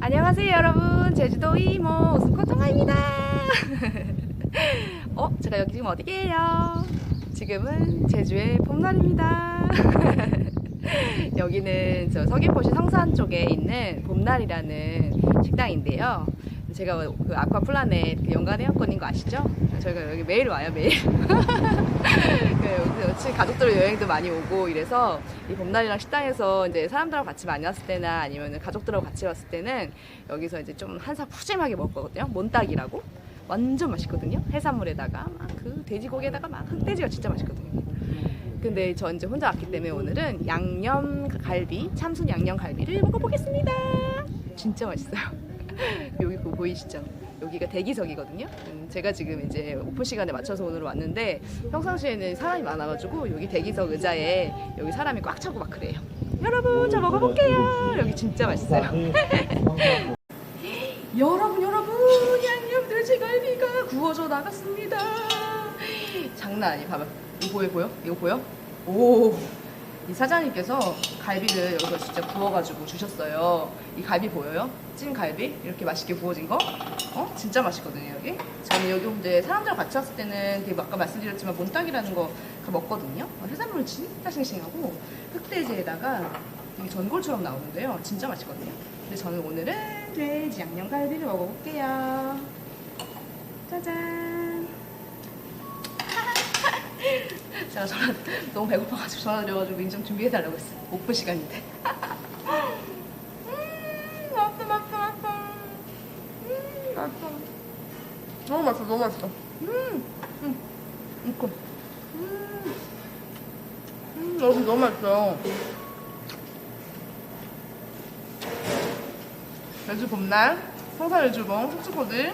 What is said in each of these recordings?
안녕하세요 여러분 제주도 이모 웃음꽃동아입니다 어? 제가 여기 지금 어디게요? 지금은 제주의 봄날입니다 여기는 저 서귀포시 성산 쪽에 있는 봄날이라는 식당인데요 제가 그 아쿠아플라넷 그 연간 회원권인 거 아시죠? 저희가 여기 매일 와요 매일 그 가족들 여행도 많이 오고 이래서 이 봄날이랑 식당에서 이제 사람들하고 같이 많이 왔을 때나 아니면 가족들하고 같이 왔을 때는 여기서 이제 좀 한사 푸짐하게 먹거든요. 몬딱이라고 완전 맛있거든요. 해산물에다가 막 그 돼지고기에다가 막 흑돼지가 진짜 맛있거든요. 근데 저 이제 혼자 왔기 때문에 오늘은 양념 갈비, 참순 양념 갈비를 먹어보겠습니다. 진짜 맛있어요. 여기 그거 보이시죠? 여기가 대기석이거든요. 음, 제가 지금 이제 오픈 시간에 맞춰서 오늘 왔는데 평상시에는 사람이 많아가지고 여기 대기석 의자에 여기 사람이 꽉 차고 막 그래요. 여러분 저 먹어볼게요. 여기 진짜 맛있어요. 여러분 여러분 양념 돼지갈비가 구워져 나갔습니다. 장난 아니 봐봐. 이거 보여 보여? 이거 보여? 오. 이 사장님께서 갈비를 여기서 진짜 구워가지고 주셨어요. 이 갈비 보여요? 찐 갈비 이렇게 맛있게 구워진 거? 어? 진짜 맛있거든요 여기. 저는 여기 이제 사람들 같이 왔을 때는 되게 아까 말씀드렸지만 몬딱이라는 거다 먹거든요. 어, 해산물은 진짜 싱싱하고 흑돼지에다가 되게 전골처럼 나오는데요. 진짜 맛있거든요. 근데 저는 오늘은 돼지 양념갈비를 먹어볼게요. 짜잔. 제가 전화 너무 배고파가지고 전화 드려가지고 인정 준비해달라고 했어. 오픈 시간인데. 음, 맛있어, 맛있어, 맛있어. 음, 맛있어. 너무 맛있어, 너무 맛있어. 음, 음, 이거. 음, 음, 여기 너무 맛있어요. 매주 봄날 성산 일주봉 숙주코드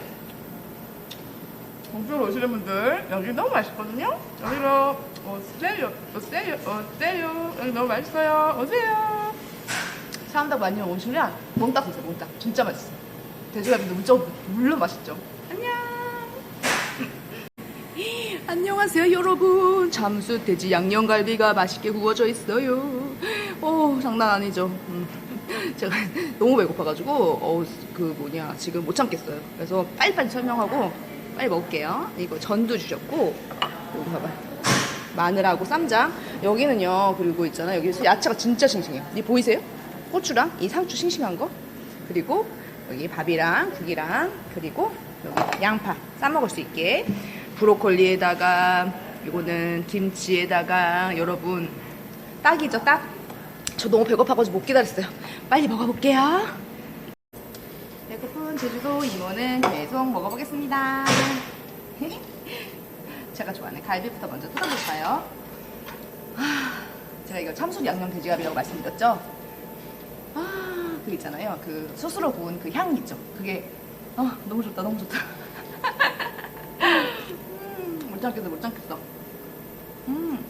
목표로 오시는 분들 여기 너무 맛있거든요. 여기로 오세요, 오세요, 오세요. 여기 너무 맛있어요. 오세요. 사람들 많이 오시면 몽딱 드세요. 몽딱 진짜 맛있어. 돼지갈비도 무척 물론 맛있죠. 안녕. 안녕하세요 여러분. 잠수 돼지 양념갈비가 맛있게 구워져 있어요. 오 장난 아니죠. 음. 제가 너무 배고파가지고 어, 그 뭐냐 지금 못 참겠어요. 그래서 빨리빨리 설명하고 빨리 먹을게요. 이거 전도 주셨고 여기 봐봐. 마늘하고 쌈장. 여기는요 그리고 있잖아 여기 야채가 진짜 싱싱해요. 이 보이세요? 고추랑 이 상추 싱싱한 거. 그리고 여기 밥이랑 국이랑 그리고 여기 양파 싸 먹을 수 있게 브로콜리에다가 이거는 김치에다가 여러분 딱이죠 딱. 저 너무 배고파가지고 못 기다렸어요. 빨리 먹어볼게요. 제주도 이모는 계속 먹어보겠습니다. 제가 좋아하는 갈비부터 먼저 뜯어볼까요? 아, 제가 이거 참숯 양념 돼지갈비라고 말씀드렸죠? 아, 그 있잖아요. 그 스스로 구운 그 향 있죠? 그게, 아, 너무 좋다, 너무 좋다. 음, 못 참겠어, 못 참겠어. 음.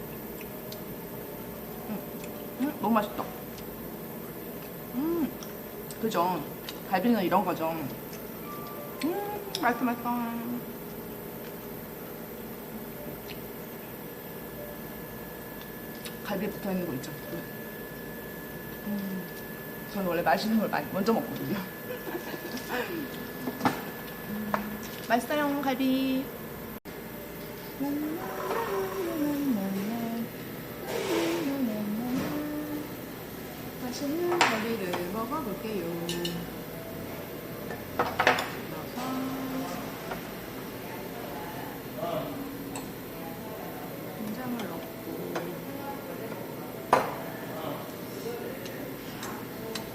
음, 너무 맛있다. 음, 그죠. 갈비는 이런 거죠. 음, 맛있어, 맛있어. 갈비에 붙어 있는 거 있죠. 음, 저는 원래 맛있는 걸 먼저 먹거든요. 음, 맛있어요, 갈비. 맛있는 갈비를 먹어볼게요. 넣어서 된장을 넣고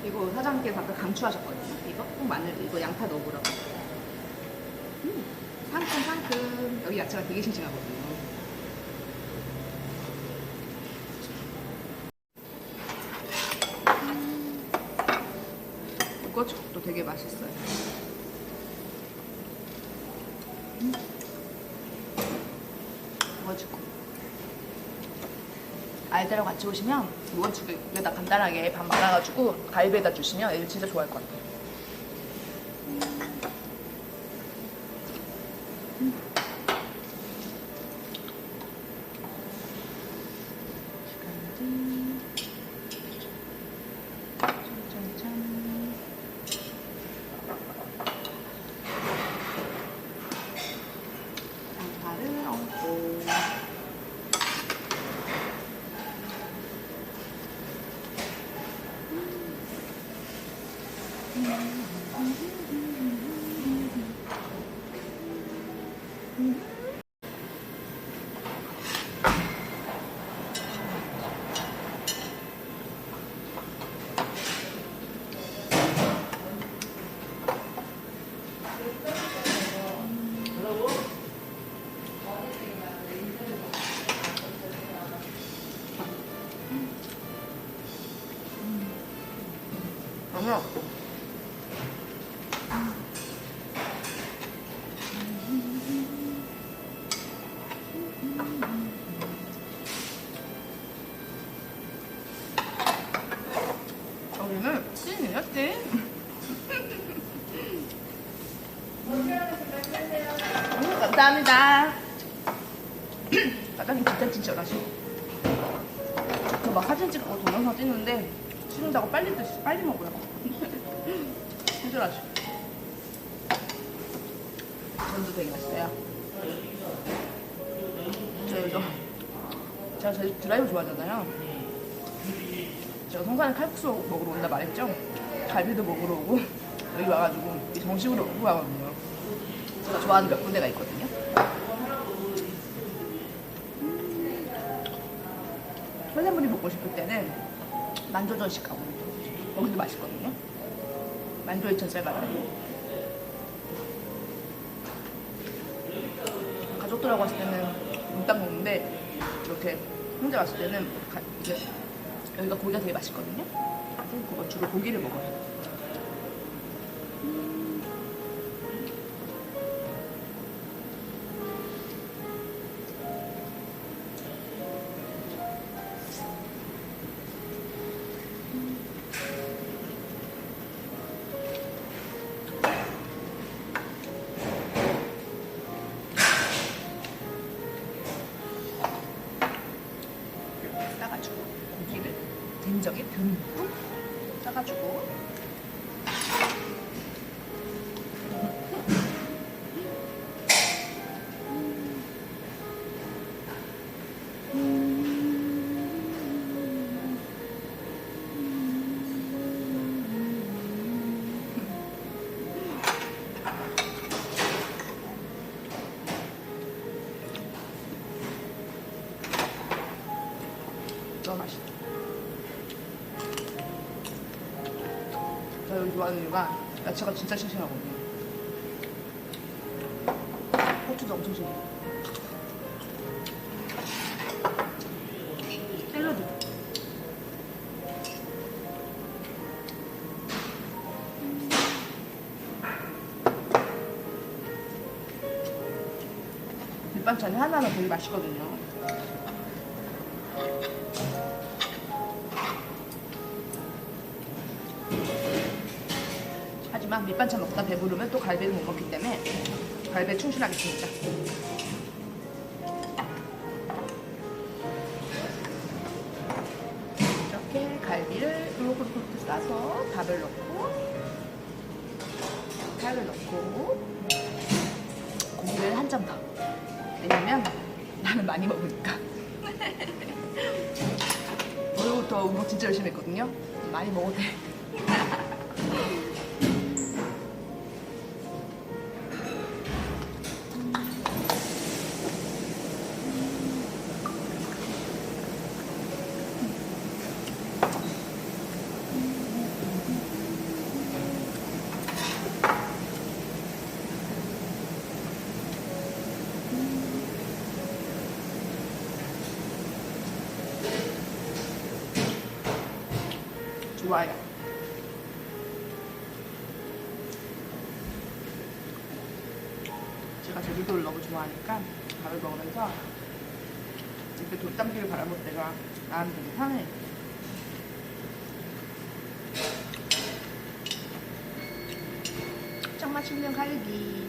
이거 사장님께서 아까 강추하셨거든요. 이거 꼭 마늘 이거 양파 넣어보라고. 음, 상큼 상큼 여기 야채가 되게 싱싱하거든요. 이것도 되게 맛있어요. 음. 무가죽국. 아이들하고 같이 오시면 무가죽에다 간단하게 밥 말아가지고 갈비에다 주시면 애들 진짜 좋아할 것 같아요. 짠 찍는다고 빨리 드시, 빨리 먹어요. 친절하시고. 전도 되게 맛있어요. 저 요즘 제가 제일 드라이브 좋아하잖아요. 제가 성산에 칼국수 먹으러 온다 말했죠? 갈비도 먹으러 오고 여기 와가지고 이 정식으로 먹고 가거든요. 제가 좋아하는 몇 군데가 있거든요. 설레물이 먹고 싶을 때는 만조전식 가고 거기도 맛있거든요. 만조 이천 쌀가라고. 가족들하고 왔을 때는 문딱 먹는데 이렇게 혼자 왔을 때는 가- 이제 여기가 고기가 되게 맛있거든요. 그래서 주로 고기를 먹어요. 싸 좋아하는 이유가 야채가 진짜 싱싱하거든요. 고추도 엄청 싱싱해. 샐러드. 밑반찬이 하나하나 되게 맛있거든요. 하지만 밑반찬 먹다 배부르면 또 갈비를 못 먹기 때문에 갈비에 충실하겠습니다. 이렇게 갈비를 요렇게 싸서 밥을 넣고 살을 넣고 고기를 한 점 더. 왜냐면 나는 많이 먹으니까. 오늘부터 운동 진짜 열심히 했거든요. 많이 먹어도 돼. 좋아요. 제가 제주도를 너무 좋아하니까 밥을 먹으면서 이렇게 돛담기를 바라볼 때가 나는 되게 편해. 짱 맛있는 갈비.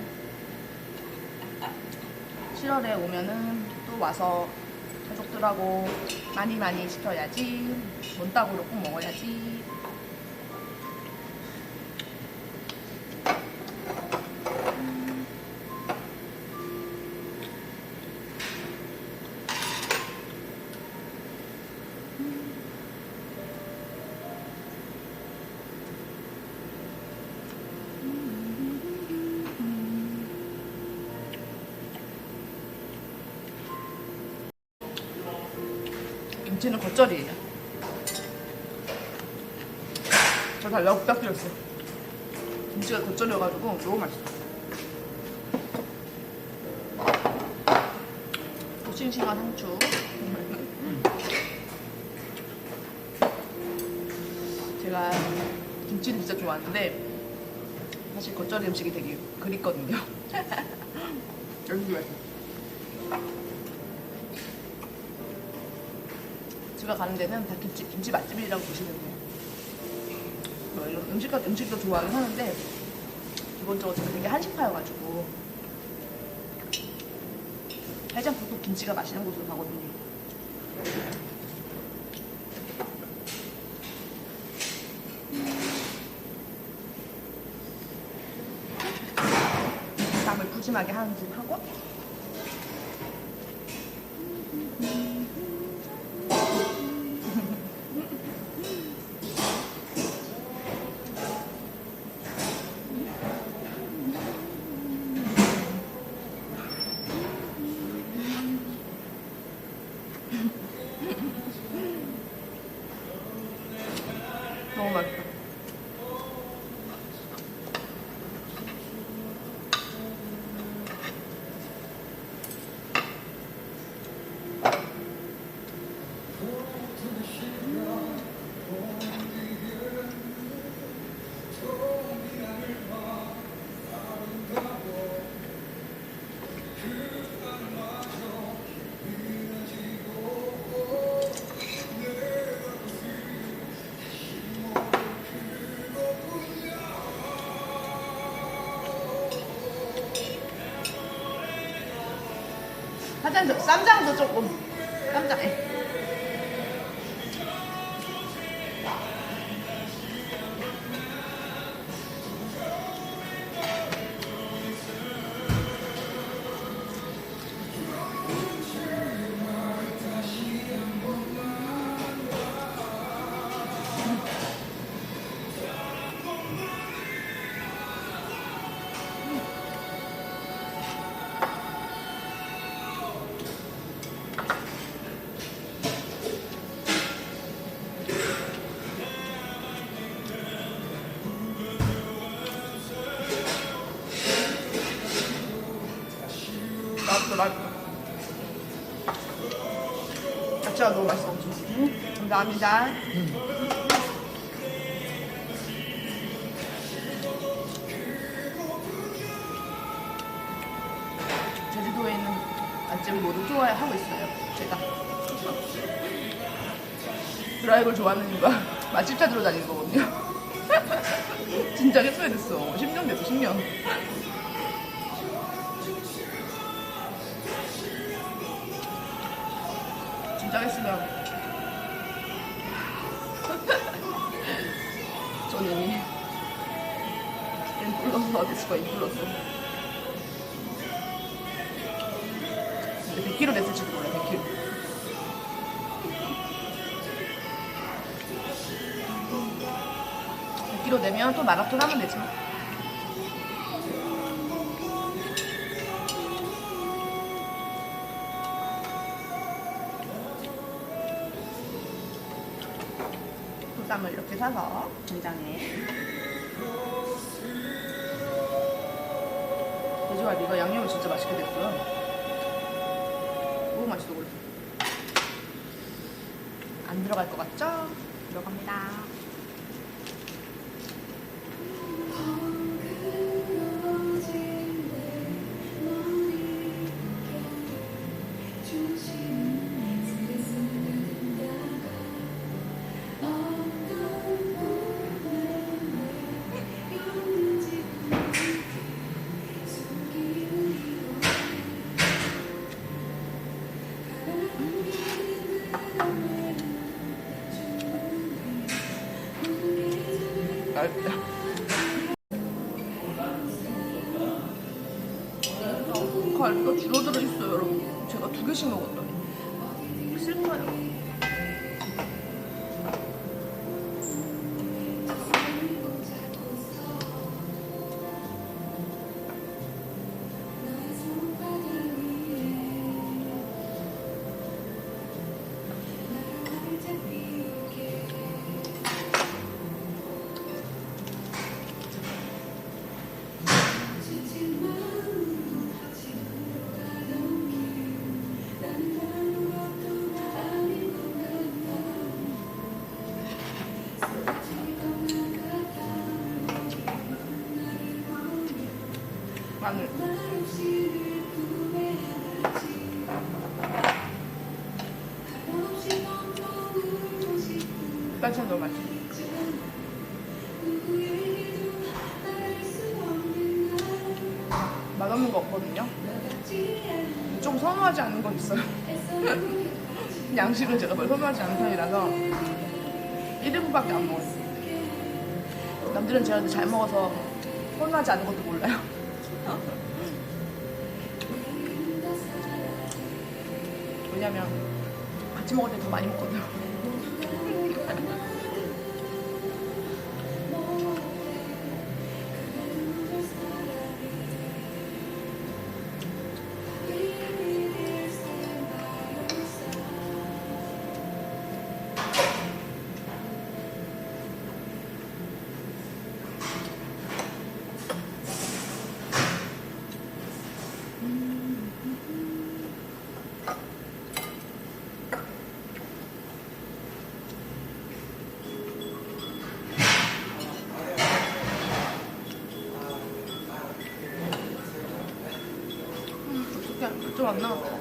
7월에 오면은 또 와서 가족들하고 많이 많이 시켜야지. mon닭으로 꼭 먹어야지. 김치는 겉절이에요. 저 달라고 부탁드렸어요. 김치가 겉절이여가지고 너무 맛있어. 또 싱싱한 상추. 제가 김치를 진짜 좋아하는데 사실 겉절이 음식이 되게 그립거든요. 여기 좋아해요. 제가 가는 데는 다 김치, 김치 맛집이라고 보시면 돼요. 뭐 이런 음식, 음식도 좋아하긴 하는데, 기본적으로 저는 되게 한식파여가지고, 해장국도 김치가 맛있는 곳으로 가거든요. 땀을 푸짐하게 하는 집 하고, 쌈장도 조금 야채가 너무 맛있어 음, 감사합니다. 제주도에 있는 맛집을 모두 좋아하고 있어요 제가. 드라이브를 좋아하는 이유가 맛집 찾으러 다니는 거거든요. 진짜 했어야 됐어. 10년 됐어 10년 짜 했으면 저는 이미 인플루언서가 됐을 거야 인플루언서. 근데 100kg 됐을지도 몰라 100kg 100kg 되면 또 마라톤 하면 되지 이렇게 사서 된장에 돼지갈비가 양념이 진짜 맛있게 됐고요. 너무 맛있어 그래 안 들어갈 것 같죠? 들어갑니다 반찬 너무 맛있어. 맛없는 거 없거든요. 좀 선호하지 않는 건 있어요. 양식은 제가 별로 선호하지 않는 편이라서 1인분밖에 안 먹어요. 남들은 제가 잘 먹어서 선호하지 않는 것도 몰라요. 왜냐면 같이 먹을 때 더 많이 먹거든요. 어떻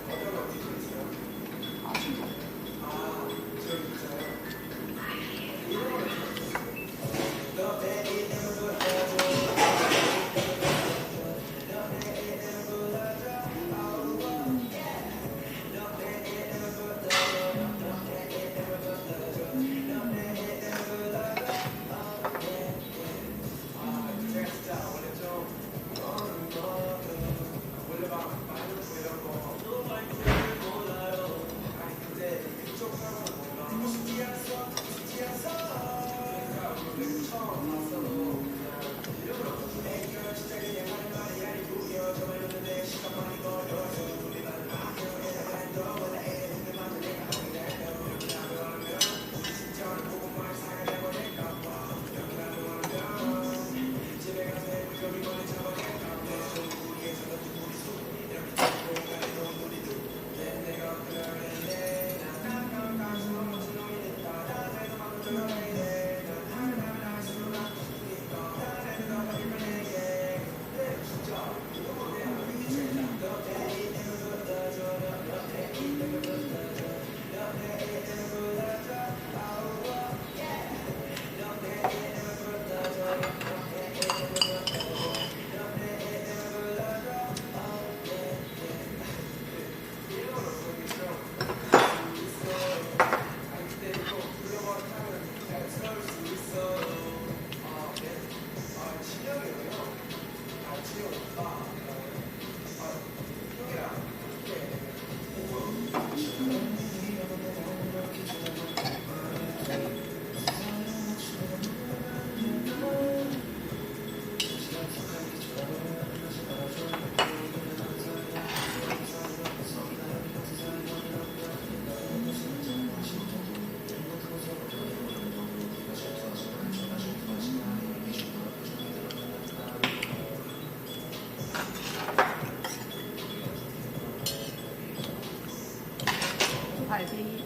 갈비.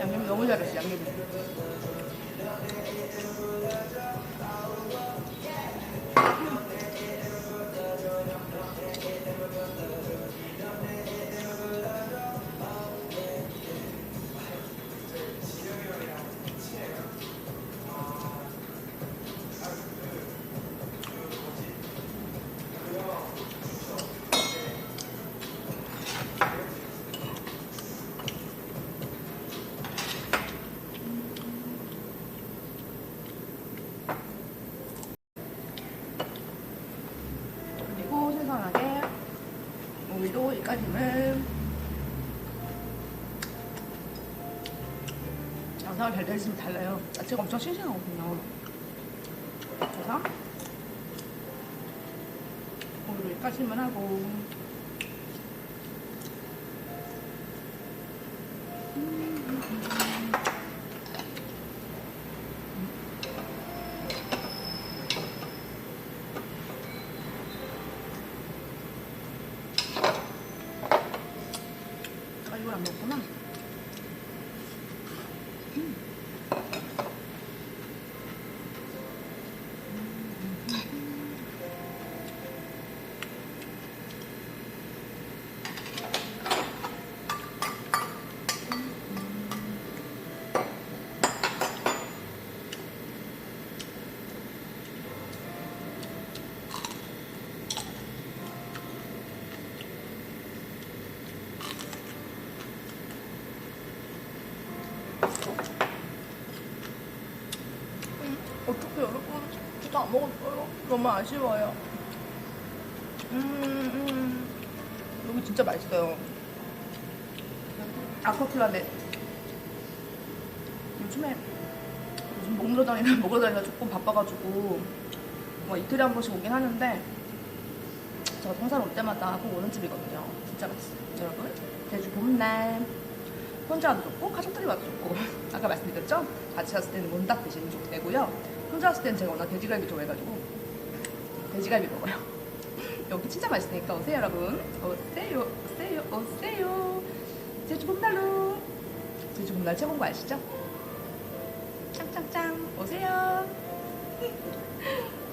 양념 너무 잘했어, 양념이. 오이도 이까지는 양상을 잘 되시면 달라요. 야채가 엄청 싱싱하거든요. 그래서 오이도 이까지만 하고 아 이걸 안 먹구나. 음. 어떻게 여러분 진짜 안 먹었어요. 너무 아쉬워요. 음, 음. 여기 진짜 맛있어요. 아쿠아킬라인데 요즘에 요즘 먹으러 다니나 먹으러 다니나 조금 바빠가지고 뭐 이틀에 한 번씩 오긴 하는데 제가 동산 올 때마다 꼭 오는 집이거든요. 진짜 맛있어요. 여러분 제주 봄날 혼자 와도 좋고 가족들이 와도 좋고 아까 말씀드렸죠? 같이 왔을 때는 문딱 드시면 좋되고요 혼자 왔을 때는 제가 워낙 돼지갈비 좋아해가지고 돼지갈비 먹어요. 여기 진짜 맛있으니까 오세요 여러분. 오세요 오세요 오세요. 제주 봄날로 제주 봄날 최고인 거 아시죠? 짱짱짱 오세요.